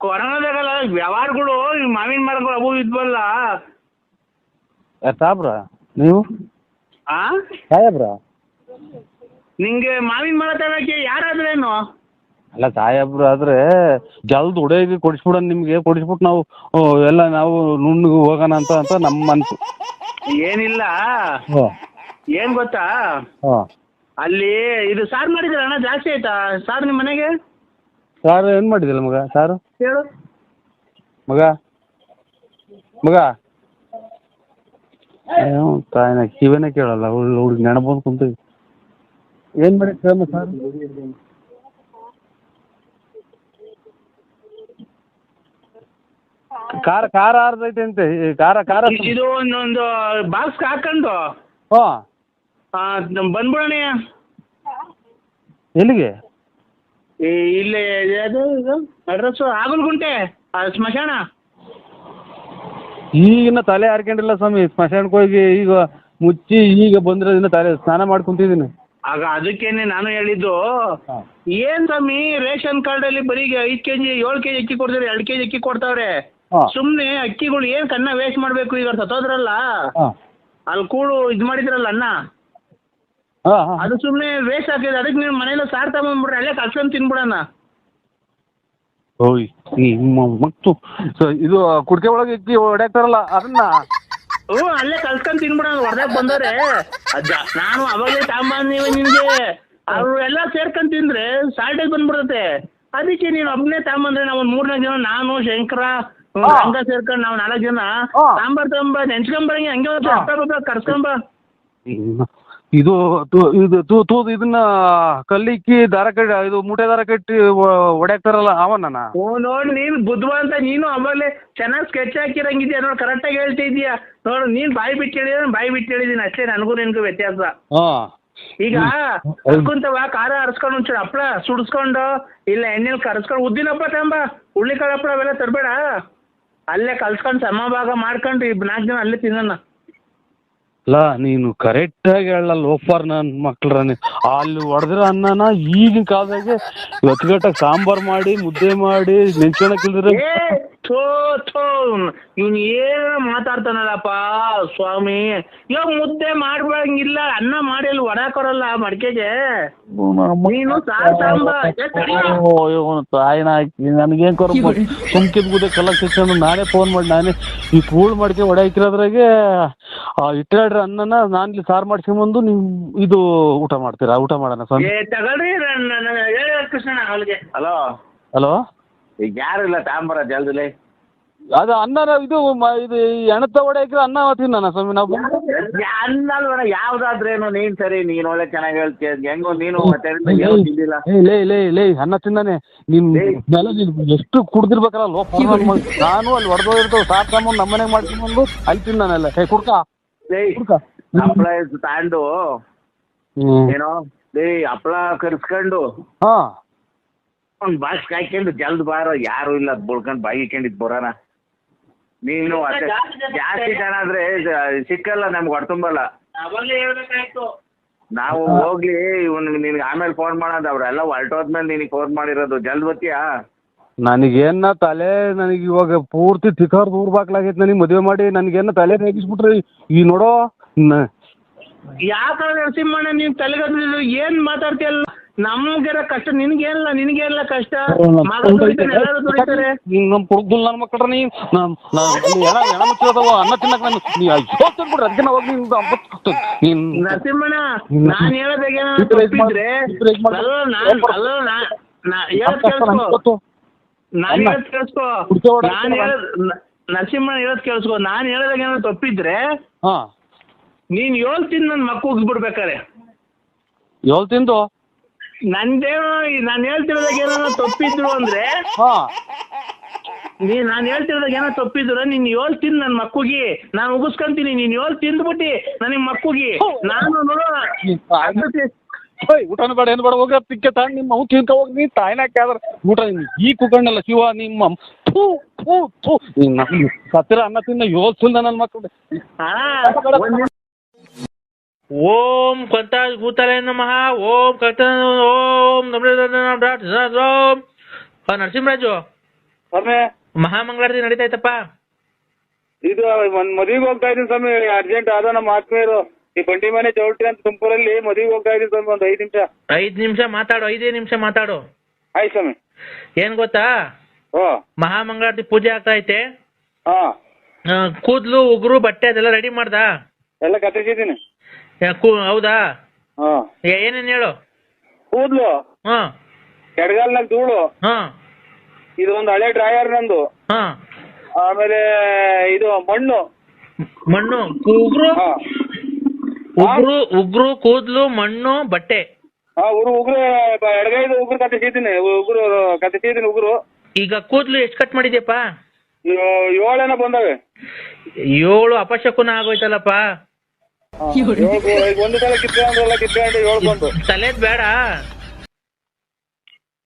ಕೊರೋನಾದಾಗಲ್ಲ ವ್ಯವಹಾರಗಳು ಈ ಮಾವಿನ ಮರಗಳು ಅವು ಇದ್ವಲ್ಲ. ಸಾಬ್ರ ನೀವು? ಆ? ಸಾಹೇಬ್ರ ನಿಂಗೆ ಮಾವಿನ ಮರ ತಗೊಳಕ್ಕೆ ಯಾರಾದ್ರೇನು? ಅಲ್ಲ ಸಾಹೇಬ್ರು ಆದ್ರೆ ಜಲ್ದ್ ಹುಡುಗಿ ಕೊಡಿಸ್ಬಿಡೋಣ ನಿಮಗೆ ಕೊಡಿಸ್ಬಿಟ್ಟು ನಾವು ಎಲ್ಲ ನಾವು ನುಣ್ಣಗೆ ಹೋಗೋಣ ಅಂತ ಅಂತ ನಮ್ಮ ಮನ್ಸು. ಏನಿಲ್ಲ. ಏನು ಏನ್ ಗೊತ್ತಾ? ಹಾಂ. ಅಲ್ಲಿ ಇದು ಸಾರ್ ಮಾಡಿದ್ರಣ್ಣ ಜಾಸ್ತಿ ಆಯ್ತಾ? ಸಾರ್ ನಿಮ್ಮ ಮನೆಗೆ? ಸಾರು ಏನು ಮಾಡಿದಿಲ್ಲ ಮಗ ಸಾರು? ಹೇಳು. ಮಗ? ಮಗ? ಏನು ತಾಯಿನ ಕಿವಿನೇ ಕೇಳಲ್ಲ ಹುಡುಗ ಹುಡುಗ ನೆನಪಂದು ಕುಂತೀವಿ ಏನು ಮಾಡಿ ಕೇಳಮ್ಮ ಸಾರು? ಖಾರ ಖಾರ ಆರ್ದೈತೆ ಅಂತೆ ಈ ಖಾರ ಖಾರ ಇದು ಒಂದೊಂದು ಬಾಕ್ಸ್ ಹಾಕೊಂಡು ಹಾ. ಆ, ಬಂದ್ಬಿಡೋಣ. ಎಲ್ಲಿಗೆ? ಈ ಇಲ್ಲಿ ಅದು ಇದು ಅಡ್ರೆಸ್ಸು ಆಗಲ್ಗುಂಟೆ ಆ ಸ್ಮಶಾನ. ಈಗಿನ ತಲೆ ಹಾರ್ಕೊಂಡಿಲ್ಲ ಸ್ವಾಮಿ ಸ್ಮಶಾನಕ್ಕೆ ಹೋಗಿ ಈಗ ಮುಚ್ಚಿ ಈಗ ಬಂದ್ರೆ ಇನ್ನು ತಲೆ ಸ್ನಾನ ಮಾಡಿ ಕುಂತಿದ್ದೀನಿ. ಆಗ ಅದಕ್ಕೇನೆ ನಾನು ಹೇಳಿದ್ದು. ಏನ್ ಸ್ವಾಮಿ ರೇಷನ್ ಕಾರ್ಡ್ ಅಲ್ಲಿ ಬರೀ ಐದ್ ಕೆಜಿ ಏಳು ಕೆಜಿ ಅಕ್ಕಿ ಕೊಡ್ತಾರೆ ಎರಡು ಕೆಜಿ ಅಕ್ಕಿ ಕೊಡ್ತಾವ್ರೆ. ಹಾಂ. ಸುಮ್ನೆ ಅಕ್ಕಿಗಳು ಏನ್ ಕನ್ನ ವೇಸ್ಟ್ ಮಾಡ್ಬೇಕು ಈಗ ಸತ್ತೋದ್ರಲ್ಲ. ಹಾಂ. ಅಲ್ಲಿ ಕೂಡು ಇದ್ ಮಾಡಿದ್ರಲ್ಲ ಅನ್ನ. ಹಾಂ ಹಾಂ ಅದು ಸುಮ್ನೆ ವೇಸ್ಟ್ ಆಗಿದೆ ಅದಕ್ಕೆ ನೀವು ಮನೇಲಿ ಸಾರ್ ತಗೊಂಡ್ಬಿಡ್ರಿ ಅಲ್ಲೇ ಕಲ್ಸ್ಕೊಂಡ್ ತಿನ್ಬಿಡಣ. ಓಯ್ ನಿಮ್ಮ ಮತ್ತು ಸ- ಇದು ಕುಡಿಕೆ ಒಳಗೆ ಇಕ್ಕಿ ಹೊಡ್ಯಾಕ್ತಾರಲ್ಲ ಅದನ್ನ. ಹ್ಞೂ ಅಲ್ಲೇ ಕಲ್ಸ್ಕೊಂಡು ತಿನ್ಬಿಡಣ ಹೊರದಾಗ ಬಂದವ್ರೆ. ಅಜ್ಜ ನಾನು ಅವಾಗಲೇ ತಗೊಂಬಂದಿವ ನಿಮಗೆ ಅವರು ಎಲ್ಲ ಸೇರ್ಕೊಂಡ್ ತಿಂದ್ರೆ ಸಾಲ್ಟೇಜ್ ಬಂದ್ಬಿಡುತ್ತೆ. ಅದಕ್ಕೆ ನೀನು ಒಬ್ಬನೇ ತಗೊಂಬಂದ್ರೆ ನಾವು ಒಂದು ಮೂರ್ನಾಲ್ಕು ಜನ ನಾನು ಶಂಕರ ಹ್ಮ್. ಹಂಗ ಸೇರ್ಕೊಂಡು ನಾವು ನಾಲ್ಕು ಜನ. ಹಾ. ಸಾಂಬಾರ್ ತಗೊಂಬ ನೆಂಚ್ಕೊಂಬರಂಗೆ ಹಂಗೆ ಕರ್ಸ್ಕೊಂಬ ಇದು ತು- ಇದು ತೂ ತೂ ಇದನ್ನ ಕಲ್ಲಿಕ್ಕಿ ದಾರ ಕಟ್ಟಿ ಇದು ಮೂಟೆ ದಾರ ಕಟ್ಟಿ ಹೊಡ್ಯಾಕ್ತಾರಲ್ಲ ಅವನ ಓ ನೋಡ್ ನೀನ್ ಬುದ್ಧಿವಂತ ನೀನು ಆಮೇಲೆ ಚೆನ್ನಾಗಿ ಸ್ಕೆಚ್ ಹಾಕಿರಂಗಿದ್ಯಾ ನೋಡ್ ಕರೆಕ್ಟಾಗಿ ಹೇಳ್ತಿದ್ಯಾ ನೋಡು ನೀನ್ ಬಾಯಿ ಬಿಟ್ಟು ಹೇಳಿದ್ರೆ ಬಾಯಿ ಬಿಟ್ಟು ಹೇಳಿದೀನಿ ಅಷ್ಟೇ ನನಗೂ ನಿನ್ಗೂ ವ್ಯತ್ಯಾಸ. ಹಾಂ. ಈಗ ಅದ್ಕುಂತವ ಖಾರ ಹರಿಸ್ಕೊಂಡು ಒಂಚೂರು ಹಪ್ಳ ಸುಡಿಸ್ಕೊಂಡು ಇಲ್ಲ ಎಣ್ಣೆಲ್ ಕರ್ಸ್ಕೊಂಡು ಉದ್ದಿನ ತಂಬ ಹುಳ್ಳಿ ಹುಳ್ಳಿಕಾಳು ಹಪ್ಪಳ ಅವೆಲ್ಲ ತರಬೇಡ. ಅಲ್ಲೇ ಕಲ್ಸ್ಕೊಂಡು ಸಮಭಾಗ ಮಾಡ್ಕೊಂಡು ಇಬ್ ನಾಲ್ಕು ಜನ ಅಲ್ಲೇ ತಿನ್ನೋಣ. ಅಲ್ಲ ನೀನು ಕರೆಕ್ಟಾಗಿ ಹೇಳಲ್ಲ ಲೋಫರ್ ನನ್ನ ಮಕ್ಳ್ರ ಅಲ್ಲಿ ಹೊಡೆದಿರೋ ಅನ್ನನ ಈಗಿನ ಕಾಲದಾಗೆ ಹೊತ್ಗಟ್ಟಾಗ ಸಾಂಬಾರ್ ಮಾಡಿ, ಮುದ್ದೆ ಮಾಡಿ ನೆಂಚ್ಕೊಳಕ್ಕಿಲ್ದ್ರೆ ಥೋ ಥೋ ಇವನು ಏನು ಮಾತಾಡ್ತಾನಲ್ಲಪ್ಪ ಸ್ವಾಮಿ? ಇವಾಗ ಮುದ್ದೆ ಮಾಡ್ಬಂಗಿಲ್ಲ ಅನ್ನ ಮಾಡಿ ಅಲ್ಲಿ ಮಡಕೆಗೆ. ಮಡಿಕೆಗೆ ನೀನು ಸಾರ್ ಸಾಂಬ. ತಾಯಿನ ಹಾಕಿ ನನಗೇನು ಕರ್ಮ ಸುಮ್ಕಿದ್ ಬುದ್ದೆ ಕಲ್ಲ ಸಿಕ್ಕೊಂಡು ನಾನೇ ಫೋನ್ ಮಾಡಿ ನಾನೇ ಈ ಕೂಳ್ ಮಡಿಕೆ ಒಡೆ ಹಾಕಿರೋದ್ರಾಗೆ ಇಟ್ಟಾಡ್ರಿ ಅನ್ನನ ನಾನು ಇಲ್ಲಿ ಸಾರು ಮಾಡ್ಸ್ಕೊಂಬಂದು ನಿಮ್ ಇದು ಊಟ ಮಾಡ್ತೀರಾ? ಊಟ ಮಾಡೋಣ ಸ್ವಾಮಿ. ಏ ತಗೊಳ್ರಿ ಕೃಷ್ಣ ಹಲೋ ಹಲೋ ಈಗ ಯಾರು ಇಲ್ಲ ತಾಂಬರ ಜಲ್ದಿಲಿ? ಅದು ಅನ್ನ ಇದು ಮ- ಇದು ಈ ತಗೊಡೆ ಒಡೆ ಹಾಕಿದ್ರೆ ಅನ್ನ ತಿನ್ನೋಣ ಸ್ವಾಮಿ ನಾವು ಅನ್ನಲ್ವನ ಯಾವ್ದಾದ್ರೇನು ನೀನ್ ಸರಿ ನೀನ್ ಒಳ್ಳೆ ಚೆನ್ನಾಗಿ ಹೇಳ್ತೀಯ ಹೆಂಗೋ ನೀನು ಮತ್ತೆ ಏನೋ ತಿಂದಿಲ್ಲ. ಏ ಲೇ ಲೇ ಲೇ ಅನ್ನ ತಿಂದಾನೆ ನಿನ್ ನೆಲ ನೀನು ಎಷ್ಟು ಕುಡ್ದಿರ್ಬೇಕಲ್ಲ ಲೋ ಫೋನ್ ನಾನು ಅಲ್ಲಿ ಹೊಡೆದೋಗಿರ್ತೇವೆ ಸಾರ್ ಸಾಮಾನು ನಮ್ಮ ಮನೆಗೆ ಮಾಡ್ಕೊಂಬಂದು ಅಲ್ಲಿ ತಿಂದಾನೆಲ್ಲ ಏ ಕುಡ್ಕ? ಏಯ್ ಕುಡ್ಕ? ಹಪ್ಳ ತಾಂಡು. ಹ್ಮ್. ಏನೋ ಏಯ್ ಹಪ್ಳ ಕರ್ಸ್ಕೊಂಡು. ಹಾ. ಒಂದ್ ಬಾಕ್ಸ್ ಕಾಯ್ಕೊಂಡು ಜಲ್ದ್ ಬಾರ ಯಾರು ಇಲ್ಲ ಬುಳ್ಕೊಂಡ್ ಬಾಯಿ ಇಕ್ಕೊಂಡಿದ್ ಬರೋಣ ನೀನು ಅಷ್ಟೇ ಜಾಸ್ತಿ ಜನ ಆದ್ರೆ ಸಿಕ್ಕಲ್ಲ ನಮ್ಗೆ ಹೊಡ್ತುಂಬಲ್ಲ ಅವಾಗಲೇ ಹೇಳ್ಬೇಕಾಯ್ತು. ನಾವು ಹೋಗ್ಲಿ ಇವ್ನ್ ನಿನ್ಗೆ ಆಮೇಲೆ ಫೋನ್ ಮಾಡೋದು ಅವ್ರೆಲ್ಲ ಹೊರಟೋದ್ಮೇಲೆ ನಿನಗೆ ಫೋನ್ ಮಾಡಿರೋದು ಜಲ್ದ್ ಬತ್ತೀಯಾ ನನಗೇನ ತಲೆ ನನಗೆ ಇವಾಗ ಪೂರ್ತಿ ತಿಖರ್ ದೂರ ಬಾಕ್ಲಾಗೈತೆ ನನಗೆ ಮದುವೆ ಮಾಡಿ ನನಗೇನ ತಲೆ ರೇಗಿಸ್ಬಿಟ್ರಿ ಈ ನೋಡೋ ನ- ಯಾಕ ನರಸಿಂಹಣ್ಣ ನೀನ್ ತಲೆಗದ್ದು ಏನ್ ಮಾತಾಡ್ತೀಯಲ್ಲ? ನಮ್ಗೆಲ್ಲ ಕಷ್ಟ ನಿನ್ಗೇನಿಲ್ಲ ನಿನ್ಗೇನಿಲ್ಲ ಕಷ್ಟ ಮಗ ಕಷ್ಟ ಎಲ್ಲರೂ ದುಡಿತಾರೆ ನೀನ್ ನಮ್ ಕುಡ್ದುಲ್ ನನ್ನ ಮಕ್ಕಳ ನೀ ನಮ್ ನಮ್ ಎಣ ಎಣ ಮುಚ್ಚಿರೋದವ ಅನ್ನ ತಿನ್ನಕ್ ನಾನು ನೀ ಅದಕ್ಕೆ ನಾವು ನೀನ್ ನರಸಿಂಹಣ್ಣ. ನಾನ್ ಹೇಳೋದಾಗೇನ ಏನೋ ಮಾಡು. ತಪ್ಪಿದ್ರೆ Replace ಮಾಡು. ಅಲ್ಲ ನಾನ್ ಅಲ್ಲ ನಾ- ನಾ ಹೇಳೋದ್ ಕೇಳಿಸ್ಕೊ ನಾನ್ ಅಲ್ಲ. ಹೇಳೋದ್ ಕೇಳಿಸ್ಕೊ ಕುಡ್ಕೆ ಹೊಡ್ಯಾಕ್ ನಾನ್ ಬರಲ್ಲ. ಹೇಳೋದ್ ನ- ನರಸಿಂಹಣ್ಣ ಹೇಳೋದ್ ಕೇಳಿಸ್ಕೊ ನಾನ್ ಹೇಳೋದಾಗ ಏನಾದ್ರು ತಪ್ಪಿದ್ರೆ ಹಾ ನೀನ್ ಏಳ್ ತಿಂದು ನನ್ ಮಕ್ಕ ಉಗ್ಬಿಡ್ಬೇಕಾರೆ ಏಳು ತಿಂದು ನಂದೇನೋ ನಾನು ಹೇಳ್ತಿರೋದಾಗ ಏನೋ ತಪ್ಪಿದ್ರು ಅಂದ್ರೆ ಹಾ. ನೀ ನಾನು ಹೇಳ್ತಿರೋದಾಗ ಏನೋ ತಪ್ಪಿದ್ರು ನೀನ್ ಏಳ್ ತಿಂದು ನನ್ನ ಮಕ್ಕುಗಿ. ನಾನು ಉಗಿಸ್ಕೊಂತೀನಿ ನೀನ್ ಏಳ್ ತಿಂದ್ಬಿಟ್ಟಿ ನನಗೆ ಮಕ್ಕಳಿಗೆ ನಾನು ನೋಡು. ಊಟನೂ ಬೇಡ ಏನು ಬೇಡ ಹೋಗ ತಿಕ್ಕೆ ತಾಂಡ್ ನಿಮ್ಮ ಅವು ತಿನ್ಕ ಹೋಗಿ ನೀ ತಾಯಿನ ಕೇಳಿದ್ರೆ ಊಟ ಈ ಕುಕಣ್ಣಲ್ಲ ಶಿವ ನಿಮ್ಮ ಥೂ ಥೂ ಥೂ. ಸತ್ತಿರ ಅನ್ನ ತಿನ್ನ ಯೋಲ್ ತಿಂದ ನನ್ನ ಮಕ್ಕಳು. ಓಂ ಕಂತ ಕೂತಲೆ ನಮಃ ಓಂ ಕಂತ ಓಂ ಓಂ ನರಸಿಂಹರಾಜು ಸ್ವಾಮಿ. ಮಹಾಮಂಗಳಾರತಿ ನಡೀತೈತಪ್ಪ ಇದು ಒಂದ್ ಮದುವೆಗೆ ಹೋಗ್ತಾ ಇದೀನಿ ಸ್ವಾಮಿ ಅರ್ಜೆಂಟ್ ಆದ ನಮ್ಮ ಆತ್ಮೀಯರು. ಈ ಬಂಡಿ ಮನೆ ಚೌಟ್ರಿ ಅಂತ ತುಮಕೂರಲ್ಲಿ ಮದುವೆಗೆ ಹೋಗ್ತಾ ಇದೀನಿ ಸ್ವಾಮಿ ಒಂದ್ ಐದ್ ನಿಮಿಷ. ಐದ್ ನಿಮಿಷ ಮಾತಾಡು ಐದೇ ನಿಮಿಷ ಮಾತಾಡು. ಆಯ್ತು ಸ್ವಾಮಿ. ಏನ್ ಗೊತ್ತಾ? ಮಹಾಮಂಗಳಾರತಿ ಪೂಜೆ ಆಗ್ತಾ ಐತೆ. ಕೂದ್ಲು ಉಗುರು ಬಟ್ಟೆ ಅದೆಲ್ಲ ರೆಡಿ ಮಾಡ್ದಾ? ಎಲ್ಲ ಕತ್ತಿಸಿದ್ದೀನಿ ಯಾ, ಕೂ- ಹೌದಾ? ಹಾ. ಏನೇನ್ ಹೇಳು? ಕೂದ್ಲು. ಹಾ. ಎಡಗಾಲ್ನಾಗ ಧೂಳು. ಹಾ. ಇದು ಒಂದು ಹಳೆ ಡ್ರಾಯರ್ ನಂದು. ಹಾ. ಆಮೇಲೆ ಇದು ಮಣ್ಣು. ಮಣ್ಣು ಉಗ್ರು? ಉಗುರು ಉಗ್ರು ಉಗುರು ಉಗುರು ಕೂದ್ಲು ಮಣ್ಣು ಬಟ್ಟೆ. ಹಾ ಉಗುರು ಉಗ್ರು ಎಡಗೈದು ಉಗುರು ಉಗ್ರು ಕತೆ ಕತ್ತಿಸಿದ್ದೀನಿ ಉಗುರು. ಈಗ ಕೂದ್ಲು ಎಷ್ಟು ಕಟ್ ಮಾಡಿದ್ಯಪ್ಪ? ಏ- ಏಳೇನ ಬಂದವೆ. ಏಳು ಅಪಶಕುನ ಆಗೋಯ್ತಲ್ಲಪ್ಪ. ಒಂದು ಸಲ ಕಿತ್ಕೊಂಡು ಎಲ್ಲ ಕಿತ್ಕೊಂಡು ಏಳು ಬಂದು ತಲೆದ್ ಬೇಡ.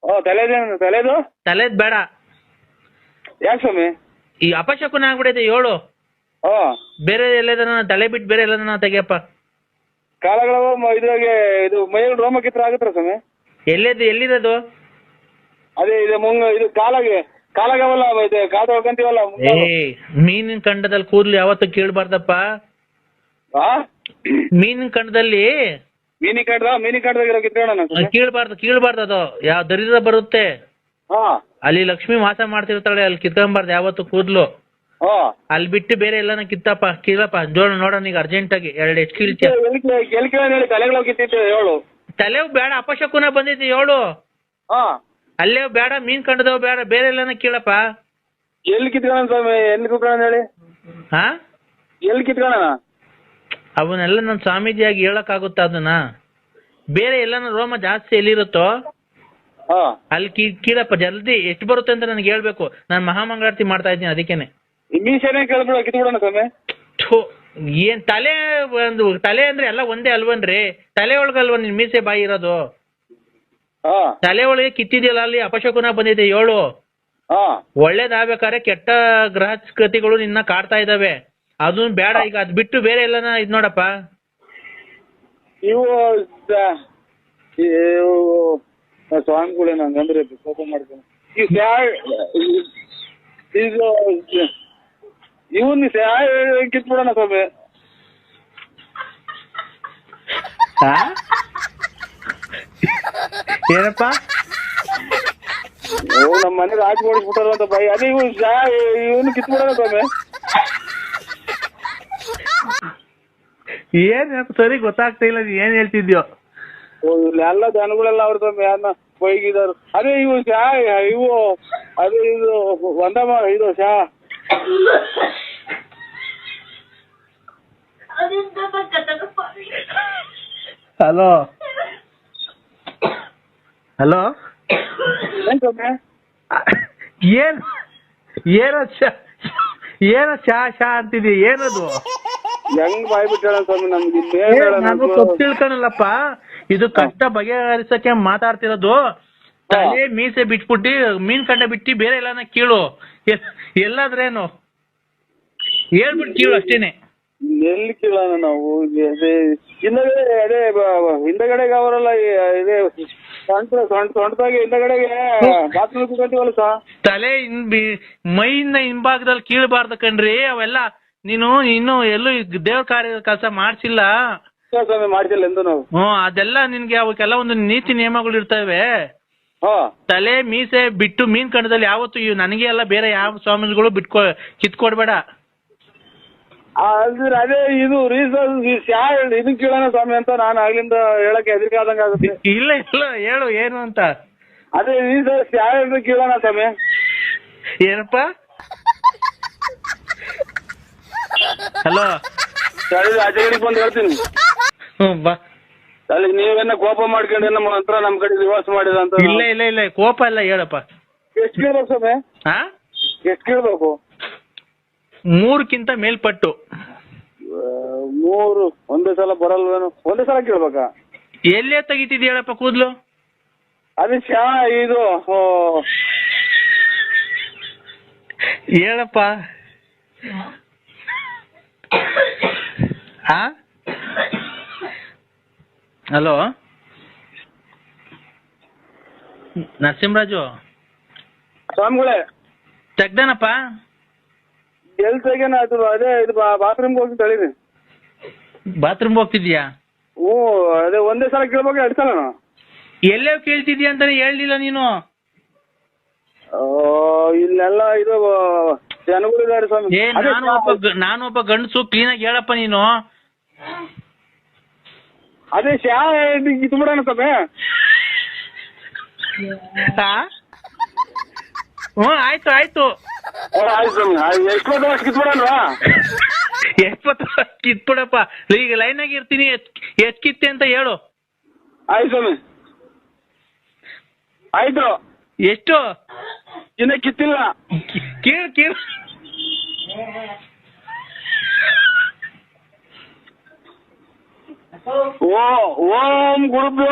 ಓ ತಲೆದೇನು ತಲೆದು? ತಲೆದ್ ಬೇಡ. ಯಾಕೆ ಸ್ವಾಮಿ? ಈ ಅಪಶಕುನ ಆಗ್ಬಿಡೈತೆ ಏಳು. ಓ ಬೇರೆ ಎಲ್ಲದನ್ನ ತಲೆ ಬಿಟ್ಟು ಬೇರೆ ಎಲ್ಲದನ್ನ ತೆಗಿಯಪ್ಪ. ಕಾಲಗಳ ಮ- ಇದ್ರಾಗೆ ಇದು ಮೈಯಲ್ಲಿ ರೋಮ ಕಿತ್ರ ಆಗುತ್ತರ ಸ್ವಾಮಿ? ಎಲ್ಲಿದು ಎಲ್ಲಿರೋದು? ಅದೇ ಇದು ಮುಂಗ ಇದು ಕಾಲಾಗೆ ಕಾಲಾಗವಲ್ಲ ಇದು ಕಾದ ಹೋಗಂತೀವಲ್ಲ ಏ ಮೀನಿನ ಕಂಡದಲ್ಲಿ ಕೂದ್ಲು ಯಾವತ್ತೂ ಕೇಳಬಾರ್ದಪ್ಪ. ಹಾ ಮೀನಿನ ಕಂಡದಲ್ಲಿ ಮೀನಿ ಕಾಡ್ದ ಮೀನಿ ಕಾಡ್ದಾಗಿರೋ ಕಿತ್ಕೊಳ್ಳೋಣ ಕೀಳ್ಬಾರ್ದು ಕೀಳ್ಬಾರ್ದು ಅದು. ಯಾವ ದರಿದ್ರ ಬರುತ್ತೆ. ಹಾ. ಅಲ್ಲಿ ಲಕ್ಷ್ಮಿ ವಾಸ ಮಾಡ್ತಿರ್ತಾಳೆ ಅಲ್ಲಿ ಕಿತ್ಕೊಂಬಾರ್ದು ಯಾವತ್ತು ಕೂದ್ಲು. ಹಾ. ಅಲ್ಲಿ ಬಿಟ್ಟು ಬೇರೆ ಎಲ್ಲಾನ ಕಿತ್ತಪ್ಪ ಕೀಳಪ್ಪ ಜೋಳ ನೋಡೋಣ ಈಗ ಅರ್ಜೆಂಟ್ ಆಗಿ. ಎರಡು ಎಷ್ಟು ಕೀಳ್ತೀಯ ತಲೆ ಹೇಳಿ ಕಿತ್ತಿತ್ತು ತಲೆವು ಬೇಡ ಅಪಶಕುನ ಬಂದೈತಿ ಏಳು ಹಾ. ಅಲ್ಲೇ ಬೇಡ ಮೀನ್ ಕಂಡದವ್ ಬೇಡ ಬೇರೆ ಎಲ್ಲಾನ ಕೀಳಪ್ಪ. ಎಲ್ಲಿ ಕಿತ್ಕೊಳ್ಳೋಣ ಸ್ವಾಮಿ ಎಲ್ಲಿ ಕಿತ್ಕೊಳ್ಳೋಣ ಹೇಳಿ? ಹಾ? ಎಲ್ಲಿ ಕಿತ್ಕೊಳ್ಳೋಣ ಅವನ್ನೆಲ್ಲ ನನ್ನ ಸ್ವಾಮೀಜಿಯಾಗಿ ಹೇಳಕ್ಕಾಗುತ್ತಾ ಅದನ್ನ? ಬೇರೆ ಎಲ್ಲಾನು ರೋಮ ಜಾಸ್ತಿ ಎಲ್ಲಿರುತ್ತೋ? ಹಾ. ಅಲ್ಲಿ ಕೀ ಕೀಳಪ್ಪ ಜಲ್ದಿ ಎಷ್ಟು ಬರುತ್ತೆ ಅಂತ ನನಗೆ ಹೇಳ್ಬೇಕು. ನಾನು ಮಹಾಮಂಗಳಾರತಿ ಮಾಡ್ತಾ ಇದ್ದೀನಿ ಅದಕ್ಕೇನೆ. ಈ ಮೀಸೆನೇ ಕೇಳ್ಬಿಡ ಕಿತ್ಬಿಡೋಣ ಸ್ವಾಮಿ. ಥು, ಏನ್ ತಲೆ ಒಂದು ತಲೆ ಅಂದ್ರೆ ಎಲ್ಲ ಒಂದೇ ಅಲ್ವನ್ರಿ? ತಲೆ ಒಳಗಲ್ವ ನಿನ್ ಮೀಸೆ ಬಾಯಿ ಇರೋದು? ಹಾ. ತಲೆ ಒಳಗೆ ಕಿತ್ತಿದೆಯಲ್ಲ ಅಲ್ಲಿ ಅಪಶಕುನ ಬಂದಿದೆ ಏಳು. ಹಾ. ಒಳ್ಳೇದಾಗ್ಬೇಕಾದ್ರೆ ಕೆಟ್ಟ ಗ್ರಹಸ್ಕೃತಿಗಳು ನಿನ್ನ ಕಾಡ್ತಾ ಇದಾವೆ ಅದನ್ನ ಬೇಡ ಈಗ ಅದ್ ಬಿಟ್ಟು ಬೇರೆ ಎಲ್ಲಾನ ಇದ್ ನೋಡಪ್ಪ. ಇವು ಸ- ಇವು ಸ್ವಾಮಿಗಳೇ ನಂಗಂದ್ರೆ ಕೋಪ ಮಾಡ್ತೀನಿ ಈ ಸ್ಯಾ- ಇದು ಇವನ್ ಕಿತ್ಬಿಡೋಣ ಸ್ವಾಮಿ. ಏನಪ್ಪ? ಓ ನಮ್ಮ ಮನೆ ರಾಜ್ ಓಡಿಸ್ಬಿಟ್ಟಾರ ಅಂತ ಬಾಯಿ ಅದೇ ಇವನ್ ಇವನು ಕಿತ್ಬಿಡೋಣ ಸ್ವಾಮಿ. ಏನ್ ಸರಿ ಗೊತ್ತಾಗ್ತಾ ಇಲ್ಲ ನೀನ್ ಏನ್ ಹೇಳ್ತಿದ್ಯೋ. ಎಲ್ಲ ಇಲ್ಲೆಲ್ಲ ಜನಗಳೆಲ್ಲ ಅವ್ರ ಸ್ವಾಮಿ ಯಾರನ್ನ ಬೈಗಿದಾರು ಅದೇ ಇವು ಶಾ ಇವು ಅದೇ ಇದು ಒಂದಮ್ಮ ಇದು ಶಾ. ಹಲೋ. ಹಲೋ. ಏನ್ ಏನೋ ಏನ್ ಏನ ಶಾ ಏನ ಶಾ ಶಾ ಅಂತಿದ್ಯ ಏನದು? ಹೆಂಗ್ ಬಾಯ್ ಬಿಟ್ಟಾಳ ಸ್ವಾಮಿ? ನಮ್ಗೆ ನಾನು? ತಪ್ಪು ತಿಳ್ಕೊಳಲ್ಲಪ್ಪ ಇದು ಕಷ್ಟ ಬಗೆಹರಿಸಕ್ಕೆ ಮಾತಾಡ್ತಿರೋದು. ತಲೆ ಮೀಸೆ ಬಿಟ್ಬಿಟ್ಟಿ ಮೀನ್ ಕಂಡ ಬಿಟ್ಟಿ ಬೇರೆ ಎಲ್ಲಾನ ಕೇಳು. ಎಲ್ಲಾದ್ರೇನು? ಹೇಳ್ಬಿಟ್ಟು ಕೀಳು ಅಷ್ಟೇನೆ. ಎಲ್ಲಿ ಕೇಳೋಣ ನಾವು? ಹಿಂದಗಡೆ ಅದೇ ಹಿಂದಗಡೆಗೆ ಅವರೆಲ್ಲ ಇದೇ ಹಿಂದಗಡೆಗೆ ಬಾತ್ರೂಮ್ ಕುತ್ಕೊಂತೀವಲ್ಲ ತಲೆ ಮೈಯಿಂದ ಹಿಂಭಾಗದಲ್ಲಿ ಕೀಳ್ಬಾರ್ದು ಕಣ್ರಿ. ಅವೆಲ್ಲ ನೀನು ಇನ್ನು ಎಲ್ಲೂ ದೇವ್ರ ಕಾರ್ಯ ಕೆಲಸ ಮಾಡ್ಸಿಲ್ಲ? ಸ್ವಾಮಿ ಮಾಡ್ತಿಲ್ಲ ಎಂದು ನಾವು. ಹ್ಮ್ ಅದೆಲ್ಲ ನಿನ್ಗೆ ಅವಕ್ಕೆಲ್ಲ ಒಂದು ನೀತಿ ನಿಯಮಗಳು ಇರ್ತವೆ. ಹಾ. ತಲೆ ಮೀಸೆ ಬಿಟ್ಟು ಮೀನ್ ಕಣದಲ್ಲಿ ಯಾವತ್ತು ಇವ್ ನನಗೆ ಎಲ್ಲ ಬೇರೆ ಯಾವ ಸ್ವಾಮಿಗಳು ಬಿಟ್ಕೊ ಕಿತ್ಕೊಡ್ಬೇಡ. ಅಂದ್ರೆ ಅದೇ ಇದು ರೀಸನ್ ಯಾ ಇದನ್ ಕೇಳೋಣ ಸ್ವಾಮಿ ಅಂತ ನಾನು ಆಗ್ಲಿಂದ ಹೇಳಕ್ಕೆ ಹೆದರಿಕೆ ಆದಂಗಾಗುತ್ತೆ ಇಲ್ಲ ಇಲ್ಲ ಹೇಳು ಏನು ಅಂತ? ಅದೇ ರೀಸನ್ ಯಾ ಕೇಳೋಣ ಸ್ವಾಮಿ. ಏನಪ್ಪ? ಹಲೋ ಬಂದು ಹೇಳ್ತೀನಿ. ಹ್ಮ್ ಬಾ. ನೀವೇನ ಕೋಪ ಮಾಡ್ಕೊಂಡು ನಮ್ಮ ಹತ್ರ ನಮ್ ಕಡೆ ರಿವರ್ಸ್ ಮಾಡಿದ ಅಂತ ಇಲ್ಲ ಇಲ್ಲ ಇಲ್ಲ ಕೋಪ ಇಲ್ಲ ಹೇಳಪ್ಪ. ಎಷ್ಟು ಕೇಳ್ಬೇಕು ಸ್ವಾಮಿ? ಹಾ ಎಷ್ಟು ಕೇಳ್ಬೇಕು? ಮೂರಕ್ಕಿಂತ ಮೇಲ್ಪಟ್ಟು. ಆ, ಮೂರು ಒಂದೇ ಸಲ ಬರಲ್ವೇನು? ಒಂದೇ ಸಲ ಕೇಳ್ಬೇಕಾ? ಎಲ್ಲೇ ತೆಗಿತಿದ್ ಹೇಳಪ್ಪ ಕೂದ್ಲು? ಅದು ಶಾ ಇದು ಓ, ಹೇಳಪ್ಪ. ಹಾ? ಹಲೋ? ನರಸಿಂಹರಾಜು? ಸ್ವಾಮಿಗಳೇ. ತೆಗ್ದನಪ್ಪ? ಎಲ್ ತೆಗೇನ ಅದು ಅದೇ ಇದು ಬಾತ್ರೂಮ್ಗೆ ಹೋಗಿ ತಳೀರಿ ಬಾತ್ರೂಮ್ ಹೋಗ್ತಿದ್ಯಾ ಓ ಅದೇ ಒಂದೇ ಸಲ ಕೇಳ್ಬೇಕು ಎರಡು ಸಲ ಎಲ್ಲೇ ಕೇಳ್ತಿದ್ಯಾ ಅಂತಾನೆ ಹೇಳ್ಲಿಲ್ಲ ನೀನು? ಇಲ್ಲೆಲ್ಲ ಇದು ಜನಗಳಿದ್ದಾರೆ ಸ್ವಾಮಿ. ಏ ನಾನು ಒಬ್ಬ ನಾನು ಒಬ್ಬ ಗಂಡಸು ಕ್ಲೀನಾಗಿ ಆಗಿ ಹೇಳಪ್ಪ ನೀನು. ಅದೇ ಶಾ ಇದು ಬಿಡೋಣ ಸ್ವಾಮಿ? ಹ್ಞೂ ಆಯ್ತು ಆಯ್ತು. ಆಯ್ತು ಸ್ವಾಮಿ. ಎಷ್ಟು ಕಿತ್ಬಿಡೋಣವಾ ಎಪ್ಪತ್ತು ಕಿತ್ಬಿಡಪ್ಪ? ಈಗ ಲೈನ್ ಆಗಿ ಇರ್ತೀನಿ ಎಷ್ಟ್ ಎಷ್ಟ್ ಕಿತ್ತೆ ಅಂತ ಹೇಳು. ಆಯ್ತು ಸ್ವಾಮಿ. ಆಯ್ತು. ಎಷ್ಟು? ಇನ್ನ ಕಿತ್ತಿಲ್ಲ. ಕೇಳು ಕೇಳು. ಓ ಓಂ ಗುರುಭ್ಯೋ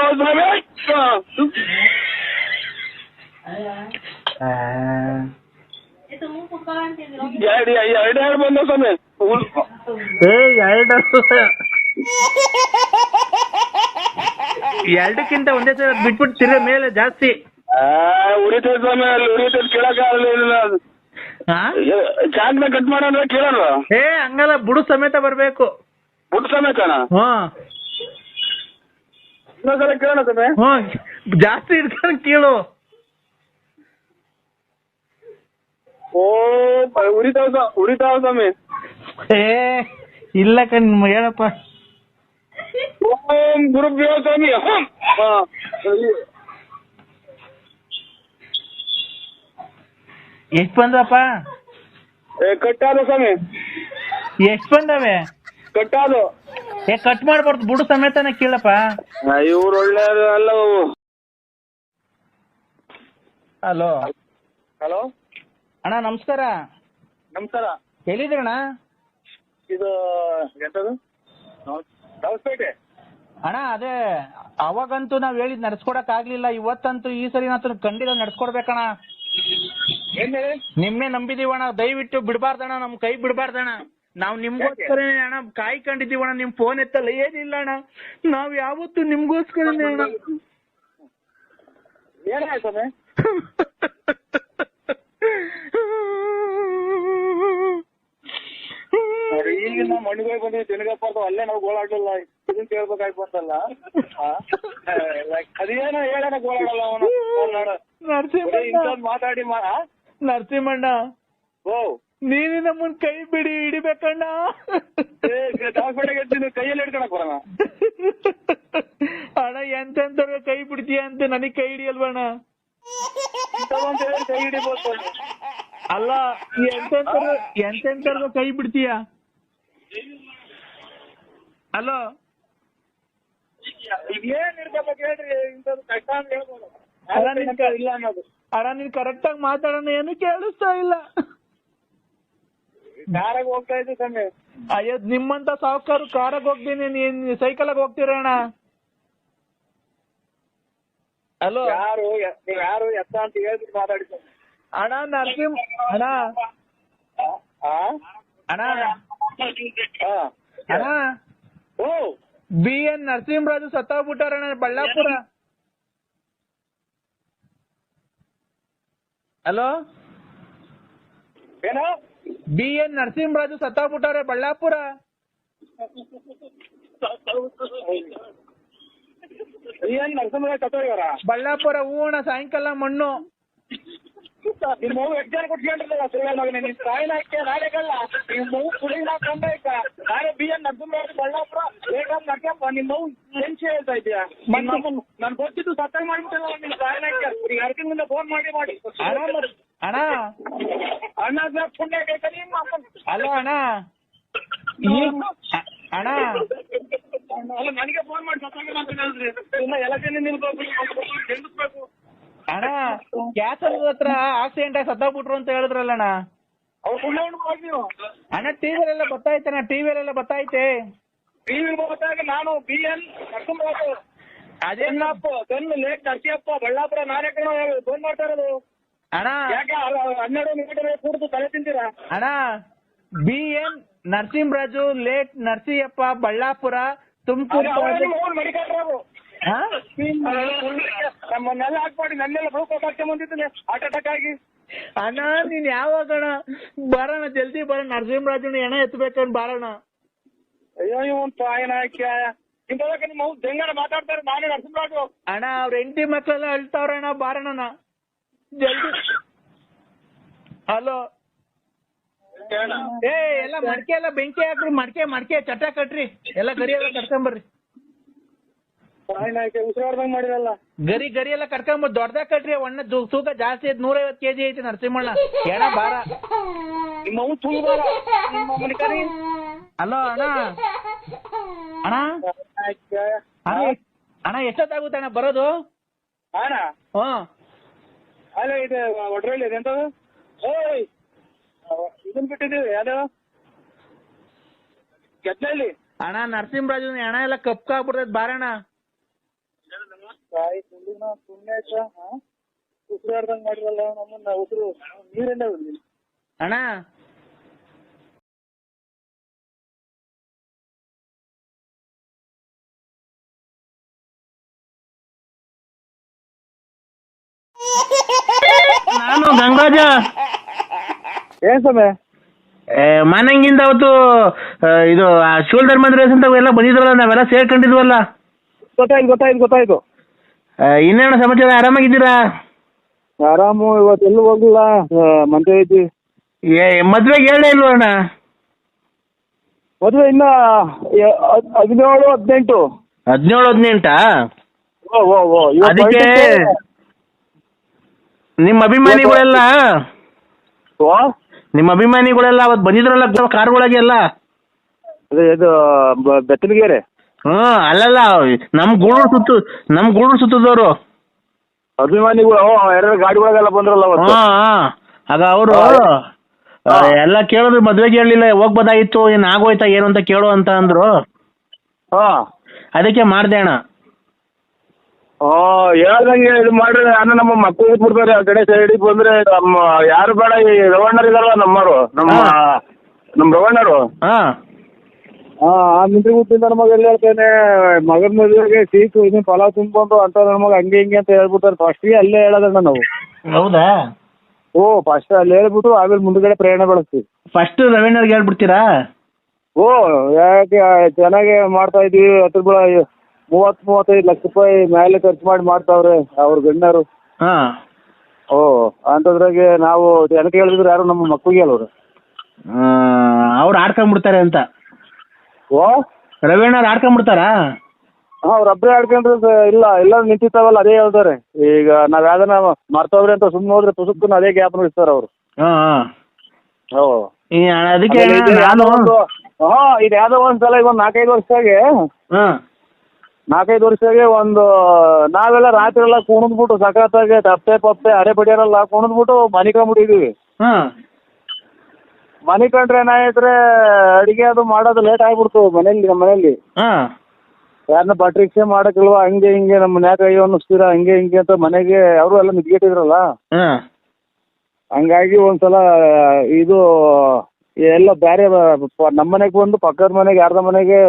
ಎರಡು ಎರಡು ಬಂದ ಸ್ವಾಮಿ. ಏ ಎರಡು. ಎರಡಕ್ಕಿಂತ ಒಂದೇ ಸಲ ಬಿಟ್ಬಿಟ್ಟು ತಿರ್ಗ ಮೇಲೆ ಜಾಸ್ತಿ. ಆ, ಉರಿತೈತೆ ಸ್ವಾಮಿ ಅಲ್ಲಿ ಉರಿತೈತೆ ಕೇಳಕ್ಕಾಗಲಿಲ್ಲ ಹಾ ಚಾಕ್ನ ಕಟ್ ಮಾಡೋಣ ಕೇಳಲ್ವ ಏ ಹಂಗಲ್ಲ ಬುಡು ಸಮೇತ ಬರ್ಬೇಕು. ಬುಟ್ ಸಮೇತನ? ಹ್ಮ್ ಇನ್ನೊಂದ್ಸಲ ಕೇಳೋಣ ಸ್ವಾಮಿ ಹ್ಮ್ ಜಾಸ್ತಿ ಇಡ್ಕೊಂಡು ಕೇಳು. ಓ ಉರಿತಾವ ಸ್ವಾ- ಉರಿತಾವ ಸ್ವಾಮಿ. ಏ ಇಲ್ಲ ಕಣ್ ಹೇಳಪ್ಪ. ಓಂ ಗುರುಭ್ಯೋ ಸ್ವಾಮಿ ಹಂ. ಎಷ್ಟ್ ಬಂದ್ರಪ್ಪ ಏ, ಕಟ್ಟಾದ ಸ್ವಾಮಿ. ಎಷ್ಟ್ ಬಂದವೆ? ಕಟ್ಟಾದು. ಏ ಕಟ್ ಮಾಡ್ಬಾರ್ದು ಬುಡು ಸಮೇತನ ಕೇಳಪ್ಪ. ಇವ್ರು ಒಳ್ಳೆ ಅಲ್ಲ. ಹಲೋ. ಹಲೋ. ಅಣ್ಣ ನಮಸ್ಕಾರ. ನಮಸ್ಕಾರ. ಎಲ್ಲಿದ್ದೀರಣ್ಣ? ಇದು ಎಂತದು? ದವಸ್ಪೇಟೆ ಅಣ್ಣ ಅದೇ ಅವಾಗಂತೂ ನಾವ್ ಹೇಳಿದ್ ನಡ್ಸ್ಕೊಡಕ್ ಆಗ್ಲಿಲ್ಲ ಇವತ್ತಂತೂ ಈ ಸರಿ ನಾತು ಖಂಡಿತ ನಡ್ಸ್ಕೊಡ್ಬೇಕಣ್ಣ. ಏನ್ ಹೇಳಿ? ನಿಮ್ನೆ ನಂಬಿದೀವಣ್ಣ ದಯವಿಟ್ಟು ಬಿಡ್ಬಾರ್ದಣ್ಣ ನಮ್ ಕೈ ಬಿಡ್ಬಾರ್ದಣ್ಣ. ನಾವ್ ನಿಮ್ಗೋಸ್ಕರನೇ ಅಣ್ಣ ಕಾಯ್ಕೊಂಡಿದೀವಣ್ಣ ನಿಮ್ ಫೋನ್ ಎತ್ತಲ್ಲ ಏನಿಲ್ಲ ಅಣ್ಣ. ನಾವ್ ಯಾವತ್ತು ನಿಮ್ಗೋಸ್ಕರ ಅಣ್ಣ. ಏನಾಯ್ತು ಸ್ವಾಮಿ. ನೋಡಿ ಈಗ ನಾವು ಮಣ್ಣಿಗೆ ಬಂದಿವಿ ತಿನ್ಗಪ್ಪ ಅಲ್ಲೇ ನಾವು ಗೋಳಾಡ್ಲಿಲ್ಲ ಇದನ್ ಕೇಳ್ಬೇಕಾಯ್ತು ಅಂತಲ್ಲ ಅದೇನ ಹೇಳೋಣ ಗೋಳಾಡಲ್ಲ ಅವನು. ನರಸಿಂಹ ಮಾತಾಡಿ? ನರಸಿಂಹಣ್ಣ. ಓ. ನೀನು ನಮ್ಮನ್ ಕೈ ಬಿಡಿ ಹಿಡಿಬೇಕಣ್ಣ. ಕೈಯಲ್ಲಿ ಹಿಡ್ಕೊಳಕ್ ಬರೋಣ ಅಣ್ಣ ಎಂತೆಂತವ್ರಿಗೆ ಕೈ ಬಿಡ್ತೀಯ ಅಂತ ನನಗ್ ಕೈ ಹಿಡಿಯಲ್ವಣ್ಣ ಇಂಥವಂತ ಕೈ ಹಿಡಿಬೋದು. ಅಲ್ಲ ಎಂತ ಎಂತೆಂತವ್ರಿಗೆ ಕೈ ಬಿಡ್ತೀಯ? ಅಲೋ? ಏನ್ ಇರ್ಬೇಕು ಹೇಳ್ರಿ ಇಂಥದ್ದು ಕಷ್ಟ ಅಂತ ಹೇಳ್ಬೋದು. ಅಲ್ಲ, ನಿನ್ ಇಂಥ ಇಲ್ಲ ಅನ್ನೋದು ಅಣ್ಣ ನೀನ್ ಕರೆಕ್ಟ್ ಆಗಿ ಮಾತಾಡೋಣ ಏನು ಕೇಳಿಸ್ತಾ ಇಲ್ಲ. ಕಾರಾಗ ಹೋಗ್ತಾ ಇದ್ದೆ ಸ್ವಾಮಿ ಅಯ್ಯೋ ನಿಮ್ಮಂತ ಸಾವುಕಾರು ಕಾರಾಗ ಹೋಗ್ತೀನಿ ನೀನ್ ಸೈಕಲ್ ಆಗಿ ಹೋಗ್ತೀರಣ್ಣ ಹಲೋ ಯಾರು ಎ- ನೀವ್ ಯಾರು ಎತ್ತ ಅಂತ ಹೇಳ್ಬಿಟ್ಟು ಮಾತಾಡಿ ಸ್ವಾಮಿ. ಅಣ್ಣ ನರಸಿಂಹ ಅಣ್ಣ ಆ? ಅಣ್ಣ ಆ. ಅಣ್ಣ ಓ ಬಿ ಎನ್ ನರಸಿಂಹರಾಜು ಸತ್ತೋಗ್ಬಿಟ್ಟಾರಣ್ಣ ಬಳ್ಳಾಪುರ ಹಲೋ ಏನೋ ಬಿ ಎನ್ ನರಸಿಂಹರಾಜು ಸತ್ತಾಗ್ಬಿಟ್ಟವ್ರೆ ಬಳ್ಳಾಪುರ. ಏನ್ ನರಸಿಂಹರಾಜ್ ಸತ್ತೋಗ್ಯಾರ? ಬಳ್ಳಾಪುರ ಹೂವಣ ಸಾಯಂಕಾಲ ಮಣ್ಣು. ನಿಮ್ ಮಗು ಜನ ಕೊಟ್ಕೊಂಡ್ರಲ್ಲ ಸುಳ್ಳು ಮಗನೇ ನಿನ್ ತಾಯಿನ ಹಾಕಿ ನಾಳೆಗಲ್ಲ ನಿಮ್ ಮಗು ಕುಡಿನ ಕಂಡೈಕ ನಾಳೆ ಬಿ ಎನ್ ನರಸಿಂಹರಾಜ್ ಬಳ್ಳಾಪುರ ಬೇಕಾದ್ ನಡ್ಯಪ್ಪ ನಿಮ್ ಮಗು ಹೆಂಚೆ ಹೇಳ್ತಾ ಇದೀಯಾ ನನ್ ಗೊತ್ತಿದ್ದು ಸತ್ತಾಗ ಮಾಡ್ಬಿಟ್ಟಲ್ಲ ನಿನ್ ತಾಯಿನ ಹಾಕಿ. ಈಗ ಅರ್ಕಿಂದ ಫೋನ್ ಮಾಡಿ ಮಾಡಿ. ಅಣ್ಣ? ಅಣ್ಣ ಪುಣ್ಯ ಅಲ್ಲ ಅಣ್ಣ? ಅಲ್ಲ ನನಗೆ ಫೋನ್ ಮಾಡಿ ಅಣ್ಣ ಕ್ಯಾಸಲ್ ಹತ್ರ ಆಕ್ಸಿಡೆಂಟ್ ಆಗಿ ಬಿಟ್ರು ಅಂತ ಹೇಳಿದ್ರಲ್ಲ ಅಣ್ಣ? ಅಣ್ಣ ಟಿವಿಲೆಲ್ಲ ಬತ್ತೈತೆ ಅಣ್ಣ ಟಿವಿಲೆಲ್ಲ ಬತ್ತೈತೆ ಟಿವಿ ನಾನು ಬಿ ಎನ್ ಅದೇನಪ್ಪ ಲೇಟ್ ನರಸಿಯಪ್ಪ ಬಳ್ಳಾಪುರ ನಾನೇ ಕಣ ಫೋನ್ ಮಾಡ್ತಾ ಇರೋದು. ಅಣ್ಣ. ಯಾಕೆ ಹನ್ನೆರಡು ಕೂಡ್ದು ತಲೆ ತಿಂತೀರಾ? ಅಣ್ಣ B N Narasimharaju late Narasiyappa Ballapura Tumakuru ನಮ್ಮನ್ನೆಲ್ಲ ಹಾಕ್ಮಾಡಿ ನನ್ನೆಲ್ಲ ಬ್ಲೂ ಕೋಟ್ ಹಾಕ್ಕೊಂಡ್ ಬಂದಿದ್ದೀನಿ ಹಾರ್ಟ್ ಅಟ್ಯಾಕ್ ಆಗಿ. ಅಣ್ಣ ನೀನ್ ಯಾವಾಗ ಅಣ್ಣ? ಬರೋಣ ಜಲ್ದಿ ಬರೋಣ ನರಸಿಂಹರಾಜನ ಹೆಣ ಎತ್ಬೇಕಂದ್ ಬಾರಣ ಅಯ್ಯೋ ಇವನ್ ತಾಯಿನ ನಿಮ್ಮ ಅವ್ನು ಜಂಗನ ಮಾತಾಡ್ತಾರೆ ನಾನೇ ನರಸಿಂಹರಾಜು. ಅಣ್ಣ ಅವ್ರ ಹೆಂಡತಿ ಮಕ್ಕಳೆಲ್ಲ ಅಳ್ತಾವ್ರಣ್ಣ ಬಾರಣ್ಣ ಹಲೋ. ಏ ಎಲ್ಲ ಮಡ್ಕೆ ಎಲ್ಲ ಬೆಂಕಿ ಹಾಕ್ರಿ ಮಡ್ಕೆ ಮಡ್ಕೆ ಚಟ ಕಟ್ರಿ. ಎಲ್ಲ ಗರಿ ಎಲ್ಲ ಕಟ್ಕೊಂಬರ್ರಿ. ಗರಿ ಗರಿ ಎಲ್ಲ ಕಟ್ಕೊಂಬರ್ ದೊಡ್ಡದಾಗ ಕಟ್ರಿ ಒಣ್ಣ ತೂಕ ಜಾಸ್ತಿ ಐತಿ ನೂರೈವತ್ತು ಕೆಜಿ ಐತಿ ನರಸಿಂಹಣ್ಣ. ಎಣ ಬಾರ ಹಲೋ ಅಣ್ಣ. ಅಣ್ಣ. ಅಣ್ಣ ಎಷ್ಟ್- ಅಣ್ಣ ಎಷ್ಟೊತ್ತಾಗುತ್ತೆ ಅಣ್ಣ ಬರೋದು? ಹ್ಮ್. ಅಲ್ಲ ಇದು ಒಡ್ರಲ್ಲಿ ಇದೆ ಎಂತದು? ಓಯ್! ಇದನ್ ಬಿಟ್ಟಿದ್ದೀವಿ ಯಾವ್ದು? ಗೆದ್ದಲ್ಲಿ ಅಣ್ಣ ನರಸಿಂಹರಾಜು ಹಣ ಎಲ್ಲ ಕಪ್ಕಾಗ್ಬಿಡ್ತೈತ್ ಬಾರಣ್ಣ. ತಾಯಿ ತುಂಡಿನ ಹಾ ಉಸಿರಾಡ್ದಂಗ್ ಮಾಡಿರಲ್ಲ ನಮ್ಮನ್ನ ಉಸಿರು ನೀರಿಂದ ಅಣ್ಣ ಗಂಗಾಜ ಏನ್ ಸಮಯ ಏ, ಮಾನಂಗಿಂದ ಅವತ್ತು ಆ, ಇದು ಶೋಲ್ಡರ್ ಮಂದಿರ ಅಂತ ಎಲ್ಲ ಬಂದಿದ್ರಲ್ಲ ನಾವೆಲ್ಲ ಸೇರ್ಕೊಂಡಿದ್ವಲ್ಲ. ಗೊತ್ತಾಯ್ತು ಗೊತ್ತಾಯ್ತು ಗೊತ್ತಾಯ್ತು. ಆ, ಇನ್ನೇನು ಸಮಾಚಾರ ಆರಾಮಾಗಿದ್ದೀರಾ? ಆರಾಮು ಇವತ್ತು ಎಲ್ಲೂ ಹೋಗಿಲ್ಲ ಮಂತೆ ಐತಿ ಏ ಮದ್ವೆಗೆ ಹೇಳೇ ಇಲ್ವ ಅಣ್ಣ? ಮದುವೆ ಇನ್ನ ಎ- ಹದ್- ಹದಿನೇಳು ಹದಿನೆಂಟು. ಹದಿನೇಳು ಹದಿನೆಂಟಾ? ಓ ಓ ಓ ಇವತ್ತು ಅದಕ್ಕೆ. ನಿಮ್ಮ ಅಭಿಮಾನಿಗಳೆಲ್ಲ? ಓ ನಿಮ್ಮ ಅಭಿಮಾನಿಗಳೆಲ್ಲ ಅವತ್ ಬಂದಿದ್ರಲ್ಲ ಕಾರ್ಗಳಾಗೆ ಎಲ್ಲ? ಅದೇ ಇದು ಬ- ಬೆತ್ತನಗೆರೆ ಹ್ಮ್ ಅಲ್ಲಲ್ಲ ನಮ್ ಗೂಡೂರು ಸುತ್ತು ನಮ್ ಗೂಡೂರು ಸುತ್ತದವ್ರು. ಅಭಿಮಾನಿಗಳು ಓ ಎರಡು ಗಾಡಿಗಳಿಗೆಲ್ಲ ಬಂದ್ರಲ್ಲ ಅವತ್ತು. ಹಾ. ಆಗ ಅವರು ಎಲ್ಲ ಕೇಳಿದ್ರು ಮದ್ವೆಗೆ ಹೋಗ್ ಹೋಗ್ಬೋದಾಗಿತ್ತು ಏನ್ ಆಗೋಯ್ತಾ ಏನು ಅಂತ ಕೇಳು ಅಂತ ಅಂದ್ರು. ಹಾ. ಅದಕ್ಕೆ ಮಾಡ್ದೆ ಅಣ್ಣ. ಹೇಳ್ದಂಗೆ ಇದು ಮಾಡ್ರಿ. ನಾನು ನಮ್ಮ ಮಕ್ಕಳು ಬಿಡ್ತಾರೆ ಆ ಕಡೆ ಸೈಡಿಗೆ ಬಂದ್ರೆ ನಮ್ಮ ಯಾರು ಬೇಡ ಈ ರವಣ್ಣರು ಇದಾರಲ್ಲ ನಮ್ಮರು ನಮ್ಮ. ನಮ್ಮ ರವಣ್ಣರು. ಹಾ. ಹಾ ಆ ಮಿಂಟ್ರಿ ಹುಟ್ಟಿಂದ ನಮಗೆ ಎಲ್ಲಿ ಹೇಳ್ತೇನೆ ಮಗನ ಮದುವೆಗೆ ಸೀಟು ಇದನ್ನ ಪಲಾವ್ ತುಂಬಿಕೊಂಡು ಅಂತ ನಮಗೆ ಹಂಗೆ ಹಿಂಗೆ ಅಂತ ಹೇಳ್ಬಿಡ್ತಾರೆ. ಫಸ್ಟಿಗೆ ಅಲ್ಲೇ ಹೇಳೋದಣ್ಣ ನಾವು. ಹೌದಾ? ಓ ಫಸ್ಟ್ ಅಲ್ಲಿ ಹೇಳ್ಬಿಟ್ಟು ಆಮೇಲೆ ಮುಂದ್ಗಡೆ ಪ್ರಯಾಣ ಬೆಳೆಸ್ತೀವಿ. ಫಸ್ಟ್ ರವೀಣರ್ಗೆ ಹೇಳ್ಬಿಡ್ತೀರಾ? ಓ ಯಾಕೆ ಚೆನ್ನಾಗಿ ಮಾಡ್ತಾ ಇದೀವಿ ಹತ್ರ ಬಳ ಮೂವತ್ತು ಮೂವತ್ತೈದು ಲಕ್ಷ ರೂಪಾಯಿ ಮೇಲೆ ಖರ್ಚು ಮಾಡಿ ಮಾಡ್ತಾವ್ರೆ ಅವ್ರ ಗಣ್ಯರು ಹಾ. ಓ ಅಂತದ್ರಾಗೆ ನಾವು ಜನಕ್ಕೆ ಹೇಳಿದ್ರೆ ಯಾರು ನಮ್ಮ ಮಕ್ಕಳಿಗೆ ಹೇಳೋರು? ಅವ್ರು ಆಡ್ಕೊಂಡ್ಬಿಡ್ತಾರೆ ಅಂತ. ಓ? ರವೀಣ್ಣ ಆಡ್ಕೊಂಡ್ಬಿಡ್ತಾರಾ ಅವ್ರ ಅವ್ರೊಬ್ಬರೇ ಆಡ್ಕೊಂಡ್ರೆ ಇಲ್ಲ ಎಲ್ಲ ನಿಂತಿರ್ತಾವಲ್ಲ ಅದೇ ಹೇಳ್ತಾರೆ. ಈಗ ನಾವ್ ಯಾವ್ದನ ಮರ್ತವ್ರೆ ಅಂತ ಸುಮ್ಮನೆ ಹೋದ್ರೆ ಪುಸ್ತಕನ ಅದೇ ಗ್ಯಾಪ್ ನಡೆಸ್ತಾರೆ ಅವರು. ಹಾ ಓ. ಈ ಅದಕ್ಕೆ ನಾನು ಹಾ ಇದು ಯಾವ್ದೋ ಒಂದ್ಸಲ ಈಗ ಒಂದು ನಾಲ್ಕೈದು ವರ್ಷದಾಗೆ ಹಾ. ನಾಲ್ಕೈದು ವರ್ಷದಾಗೆ ಒಂದು ನಾವೆಲ್ಲ ರಾತ್ರಿ ಎಲ್ಲ ಕುಣಿದ್ಬಿಟ್ಟು ಸಖತ್ತಾಗಿ ತಪ್ಪೆ ಪಪ್ಪೆ ಅರೆ ಬಡಿಯಾರೆಲ್ಲ ಕುಣಿದ್ಬಿಟ್ಟು ಮನೆ ಕಂಬಿಟ್ಟಿದೀವಿ ಹಾ. ಮನೆ ಕಂಡ್ರೆ ಏನಾಯ್ತ್ರೆ ಅಡಿಗೆ ಅದು ಮಾಡೋದು ಲೇಟ್ ಆಗ್ಬಿಡ್ತು ಮನೇಲಿ ನಮ್ಮ ಮನೇಲಿ ಹಾ. ಯಾರನ್ನ ಪಟ್ರಿಕ್ಷೆ ಮಾಡಕ್ಕಿಲ್ವಾ ಹಂಗೆ ಹಿಂಗೆ ನಮ್ಮ ನ್ಯಾಕ ಅಯ್ಯೋ ಅನ್ನಿಸ್ತೀರಾ ಹಂಗೆ ಹಿಂಗೆ ಅಂತ ಮನೆಗೆ ಅವರು ಎಲ್ಲ ನಿದ್ಗೆಟ್ಟಿದ್ರಲ್ಲ ಹಾ. ಹಂಗಾಗಿ ಒಂದ್ಸಲ ಇದು ಎಲ್ಲ ಬೇರೆ ನಮ್ಮ ಮನೆಗೆ ಬಂದು ಪಕ್ಕದ ಮನೆಗೆ ಯಾರ್ದ ಮನೆಗೆ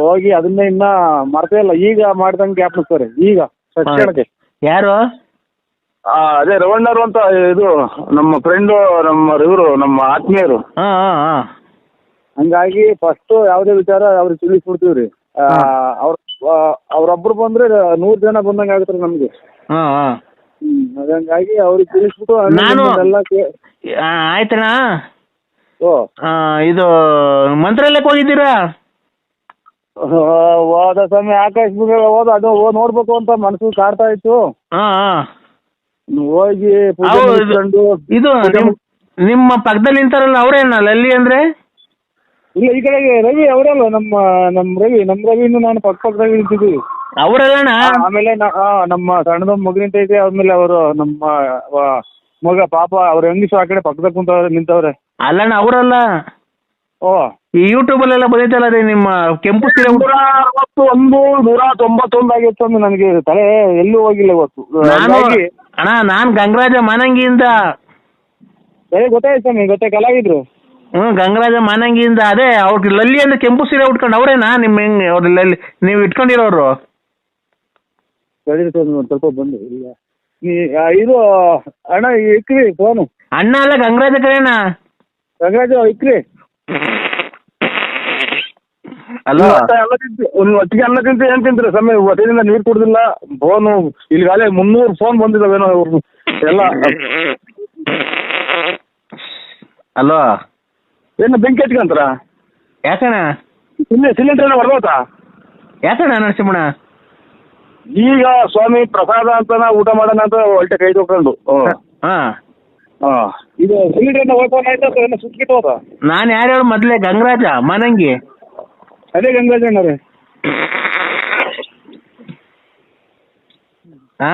ಹೋಗಿ ಅದನ್ನ ಇನ್ನ ಮರ್ತೇ ಇಲ್ಲ. ಈಗ ಮಾಡ್ದಂಗೆ ಸರ್. ಈಗ ತಕ್ಷಣಕ್ಕೆ ಯಾರು? ಆ, ಅದೇ ರವಣ್ಣರು ಅಂತ ಇದು ನಮ್ಮ ಫ್ರೆಂಡು ನಮ್ಮ ಇವರು ನಮ್ಮ ಆತ್ಮೀಯರು. ಹಾ ಹಾ ಹಾ. ಹಂಗಾಗಿ ಫಸ್ಟ್ ಯಾವ್ದೇ ವಿಚಾರ ಅವ್ರಿಗೆ ತಿಳಿಸ್ಬಿಡ್ತೀವಿ ರೀ ಅವ್ರ ಅವ್ರೊಬ್ರು ಬಂದ್ರೆ ನೂರ್ ಜನ ಬಂದಂಗ ಆಗುತ್ತೆ ನಮ್ಗೆ. ಹಾ ಹಾ. ಹ್ಮ್ ಹಂಗಾಗಿ ಅವ್ರಿಗೆ ತಿಳಿಸ್ಬಿಟ್ಟು ನಾನು- ಆ, ಆಯ್ತಣ್ಣ? ಓ. ಆ, ಇದು ಮಂತ್ರಾಲಯಕ್ಕೆ ಹೋಗಿದ್ದೀರಾ? ಹೋದ ಸಮಯ ಆಕಾಶ ಹೋದ ಅದು ನೋಡ್ಬೇಕು ಅಂತ ಮನಸ್ಸು ಕಾಡ್ತಾ ಇತ್ತು. ಹಾ ಹಾ. ಹೋಗಿ ಪೂಜೆ ಹೌದು. ಮುಗಿಸ್ಕೊಂಡು ಇದು ನಿಮ್- ನಿಮ್ಮ ಪಕ್ಕದಲ್ಲಿ ನಿಂತಾರಲ್ಲ ಅವ್ರೇನ ಲಲ್ಲಿ ಅಂದ್ರೆ? ಇಲ್ಲ ಈ ಕಡೆಗೆ ರವಿ ಅವರಲ್ಲ ನಮ್ಮ ನಮ್ಮ ರವಿ ನಮ್ಮ ರವಿನು ನಾನು ಪಕ್ಕ ಪಕ್ಕದಲ್ಲಿ ನಿಂತಿದ್ವಿ ಅವರಲ್ಲಣ್ಣ? ಆಮೇಲೆ ನ- ಆ, ನಮ್ಮ ಸಣ್ಣದ ಮಗನಿಂದ ಐತೆ ಆದ್ಮೇಲೆ ಅವರು ನಮ್ಮ ಆ, ಮಗ ಪಾಪ ಅವ್ರ ಹೆಂಗಸು ಆ ಕಡೆ ಪಕ್ಕದ ಕುಂತವ್ರೆ ನಿಂತವ್ರೆ. ಅಲ್ಲಣ್ಣ ಅವರಲ್ಲ. ಓ ಈ ಯೂಟ್ಯೂಬ್ ಅಲ್ಲೆಲ್ಲ ಬಂದೈತಲ್ಲ ರೀ ನಿಮ್ಮ ಕೆಂಪು ಸೀರೆ ಉಟ್- ನೂರ ಅರವತ್ತು ಒಂದು ನೂರ ತೊಂಬತ್ತೊಂದು ಆಗಿತ್ತು ಅಂದ್ರೆ ನನಗೆ ತಲೆ ಎಲ್ಲೂ ಹೋಗಿಲ್ಲ ಇವತ್ತು. ನಾನು ಹಂಗಾಗಿ ಅಣ್ಣ ನಾನ್ ಗಂಗರಾಜ ಮಾನಂಗಿಯಿಂದ ಏ ಗೊತ್ತಾಯ್ತು ಸ್ವಾಮಿ ಗೊತ್ತೇ ಕಲಾವಿದ್ರು. ಹ್ಮ್ ಗಂಗರಾಜ ಮಾನಂಗಿಯಿಂದ ಅದೇ ಅವ್ರ ಲಲ್ಲಿ ಅಂದ್ರೆ ಕೆಂಪು ಸೀರೆ ಉಟ್ಕೊಂಡು ಅವ್ರೇನಾ? ನಿಮ್ಮ ಹೆಂಗ್ ಅವ್ರ ಲಲ್ಲಿ ನೀವು ಇಟ್ಕೊಂಡಿರೋರು? ಹೇಳಿದ್ರು ಸ್ವಾಮಿ ಒಂದು ಸ್ವಲ್ಪ ಬಂದು ಇಲ್ಲ ಈ ಆ, ಇದು ಅಣ್ಣ ಇಕ್ರಿ ಫೋನು ಅಣ್ಣ ಅಲ್ಲ ಗಂಗರಾಜ ಕರೆಯಣ್ಣ ರಂಗರಾಜು ಇಕ್ರಿ. ಅಲೋ ಎಲ್ಲ ತಿಂತಿ ಒಂದು ಒಟ್ಟಿಗೆ ಅನ್ನ ತಿಂತೀವಿ ಏನ್ ತಿಂತೀರಿ? ಸಮಯ ಹೊಟ್ಟೆಯಿಂದ ನೀರು ಕುಡ್ದಿಲ್ಲ. ಫೋನು ಇಲ್ಲಿಗಾಲೇ ಮುನ್ನೂರು ಫೋನ್ ಬಂದಿದಾವೇನೋ ಎಲ್ಲ ಅಲೋ? ಏನು ಬೆಂಕಿ ಹಚ್ಕೊಂತಾರ? ಯಾಕಣ್ಣ? ಇಲ್ಲಿ ಸಿಲಿಂಡರ್ ಏನೋ ಹೊಡೆದೋತಾ ಯಾಕಣ್ಣ ನರಸಿಂಹಣ ಈಗ ಸ್ವಾಮಿ ಪ್ರಸಾದ ಅಂತ ಊಟ ಮಾಡೋಣ ಅಂತ ಹೊಲ್ಟೆ ಕೈ ತೊಗೊಂಡು ಹಾ. ಹಾಂ. ಇದು ಸಿಲಿಂಡರ್ ಏನೋ ಓಪನ್ ಆಯ್ತಾ ಅಥವಾ ಏನೋ ಸುಟ್ಕಿಟ್ಟು ಹೋದ? ನಾನು ಯಾರು ಹೇಳು ಮೊದಲೇ ಗಂಗರಾಜ ಮನಂಗಿ. ಅದೇ ಗಂಗಾಜ್ ಅಣ್ಣರೇ. ಹಾ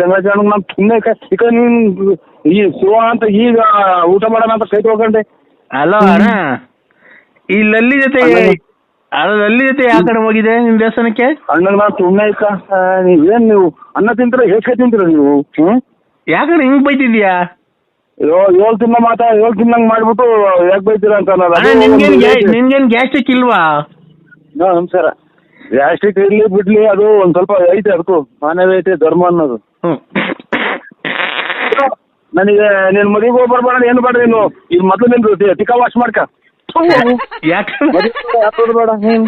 ಗಂಗಾಜ್ ಅಣ್ಣ ನಾನು ಸುಮ್ಮನೆ ಈಗ ನೀನ್ ಈ ಶಿವ ಅಂತ ಈಗ ಊಟ ಮಾಡೋಣ ಅಂತ ಕೈ ತಗೊಂಡೆ ಅಲೋ ಅಣ್ಣ ಈ ಲಲ್ಲಿ ಜೊತೆ ಆ ಲಲ್ಲಿ ಜೊತೆ ಯಾವ ಕಡೆ ಹೋಗಿದೆ ನಿಮ್ ದೇವಸ್ಥಾನಕ್ಕೆ? ಅಣ್ಣ ನಾನು ಸುಮ್ಮನೆ ಇಕ್ಕ ನೀವೇನು ನೀವು ಅನ್ನ ತಿಂತೀರ ಹೇಗೆ ತಿಂತೀರ ನೀವು ಹ್ಞೂ ಯಾಕಣ್ಣ ಹಿಂಗ್ ಬೈತಿದ್ಯಾ ಏಳು ಏಳು ತಿನ್ನ ಮಾತಾ ಏಳು ತಿನ್ನಂಗ್ ಮಾಡ್ಬಿಟ್ಟು ಯಾಕೆ ಬೈತೀರ ಅಂತ. ಅಣ್ಣ ನಿನ್ಗೇನ್ ಗ್ಯಾ- ನಿನ್ಗೇನ್ ಗ್ಯಾಸ್ಟ್ರಿಕ್ ಇಲ್ವಾ? ನಮಸ್ಕಾರ. ಗ್ಯಾಸ್ಟ್ರಿಕ್ ಇರ್ಲಿ ಬಿಡ್ಲಿ ಅದು ಒಂದ್ ಸ್ವಲ್ಪ ಐತೆ ಅದಕ್ಕೂ. ಮಾನವ ಐತೆ ಧರ್ಮ ಅನ್ನೋದು. ಹ್ಮ್. ನನಗೆ ನೀನ್ ಮದುವೆಗೆ ಹೋಗಿ ಬರ್ಬೇಡ ಏನು ಬೇಡ ನೀನು? ಇದು ಮೊದಲು ನಿನ್ ತಿಕ್ಕ ವಾಶ್ ಮಾಡ್ಕ. ಯಾಕೆ ಮದುವೆ ಬೇಡ? ನೀನು